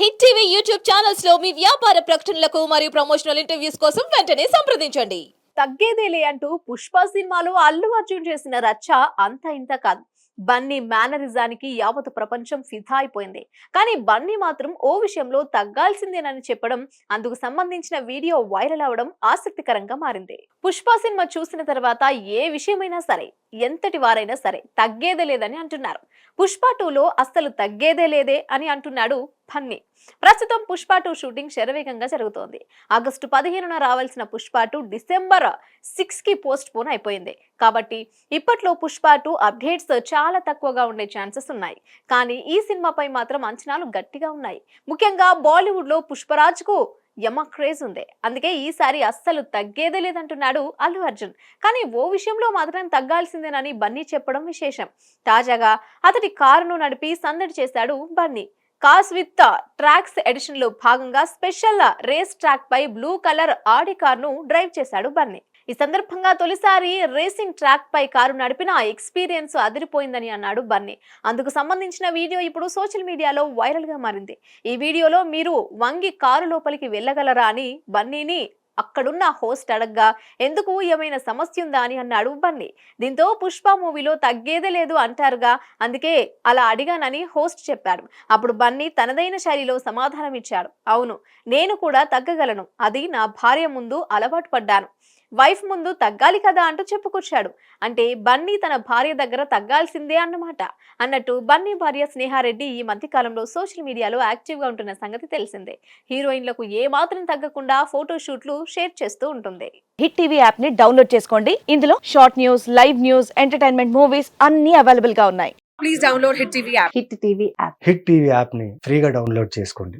Hit TV YouTube ఛానల్స్లో మీ వ్యాపార ప్రకటనలకు మరియు ప్రమోషనల్ ఇంటర్వ్యూస్ కోసం వెంటనే సంప్రదించండి. తగ్గేదేలే అంటూ పుష్ప సినిమాలో అల్లు అర్జున్ చేసిన రచ్చ అంత ఇంత కాదు. బన్నీ మేనరిజానికి యావత్ ప్రపంచం ఫిదా అయిపోయింది. కానీ బన్నీ మాత్రం ఓ విషయంలో తగ్గాల్సిందేనని చెప్పడం అందుకు సంబంధించిన వీడియో వైరల్ అవడం ఆసక్తికరంగా మారింది. పుష్ప సినిమా చూసిన తర్వాత ఏ విషయమైనా సరే ఎంతటి వారైనా సరే తగ్గేదే లేదని అంటున్నారు. పుష్ప టూలో అస్సలు తగ్గేదే లేదే అని అంటున్నాడు బన్నీ ప్రస్తుతం పుష్ప టూ షూటింగ్ శరవేగంగా జరుగుతోంది. ఆగస్టు పదిహేనున రావాల్సిన పుష్ప టూ డిసెంబర్ సిక్స్కి పోస్ట్ పోన్ అయిపోయింది. కాబట్టి ఇప్పట్లో పుష్ప టూ అప్డేట్స్ చాలా తక్కువగా ఉండే ఛాన్సెస్ ఉన్నాయి. కానీ ఈ సినిమాపై మాత్రం అంచనాలు గట్టిగా ఉన్నాయి. ముఖ్యంగా బాలీవుడ్లో పుష్పరాజ్ యమ క్రేజ్ ఉంది. అందుకే ఈసారి అస్సలు తగ్గేదే లేదంటున్నాడు అల్లు అర్జున్. కానీ ఓ విషయంలో మాత్రం తగ్గాల్సిందేనని బన్నీ చెప్పడం విశేషం. తాజాగా అతడి కారును నడిపి సందడి చేశాడు బన్నీ. కాస్ విత్ ట్రాక్స్ ఎడిషన్లో భాగంగా స్పెషల్ రేస్ ట్రాక్ పై బ్లూ కలర్ ఆడి కారును డ్రైవ్ చేశాడు బన్నీ. ఈ సందర్భంగా తొలిసారి రేసింగ్ ట్రాక్ పై కారు నడిపిన ఎక్స్పీరియన్స్ అదిరిపోయిందని అన్నాడు బన్నీ. అందుకు సంబంధించిన వీడియో ఇప్పుడు సోషల్ మీడియాలో వైరల్గా మారింది. ఈ వీడియోలో మీరు వంగి కారు లోపలికి వెళ్ళగలరా అని బన్నీని అక్కడున్న హోస్ట్ అడగ్గా ఎందుకు ఏమైనా సమస్య ఉందా? అని అన్నాడు బన్నీ దీంతో పుష్ప మూవీలో తగ్గేదే లేదు అంటారుగా. అందుకే అలా అడిగానని హోస్ట్ చెప్పాడు. అప్పుడు బన్నీ తనదైన శైలిలో సమాధానం ఇచ్చాడు అవును నేను కూడా తగ్గగలను. అది నా భార్య ముందు అలవాటు పడ్డాను. వైఫ్ ముందు తగ్గాలి కదా అంటూ చెప్పుకొచ్చాడు. అంటే బన్నీ తన భార్య దగ్గర తగ్గాల్సిందే అన్నమాట. అన్నట్టు బన్నీ భార్య స్నేహారెడ్డి ఈ మధ్య కాలంలో సోషల్ మీడియాలో యాక్టివ్గా ఉంటున్న సంగతి తెలిసిందే. హీరోయిన్లకు ఏ మాత్రం తగ్గకుండా ఫోటో షూట్లు షేర్ చేస్తూ ఉంటుంది. హిట్ టీవీ యాప్ని డౌన్లోడ్ చేసుకోండి. ఇందులో short news live news entertainment movies అన్ని అవైలబుల్గా ఉన్నాయి. please download Hit TV app. Hit TV app. Hit TV యాప్ని ఫ్రీగా డౌన్లోడ్ చేసుకోండి.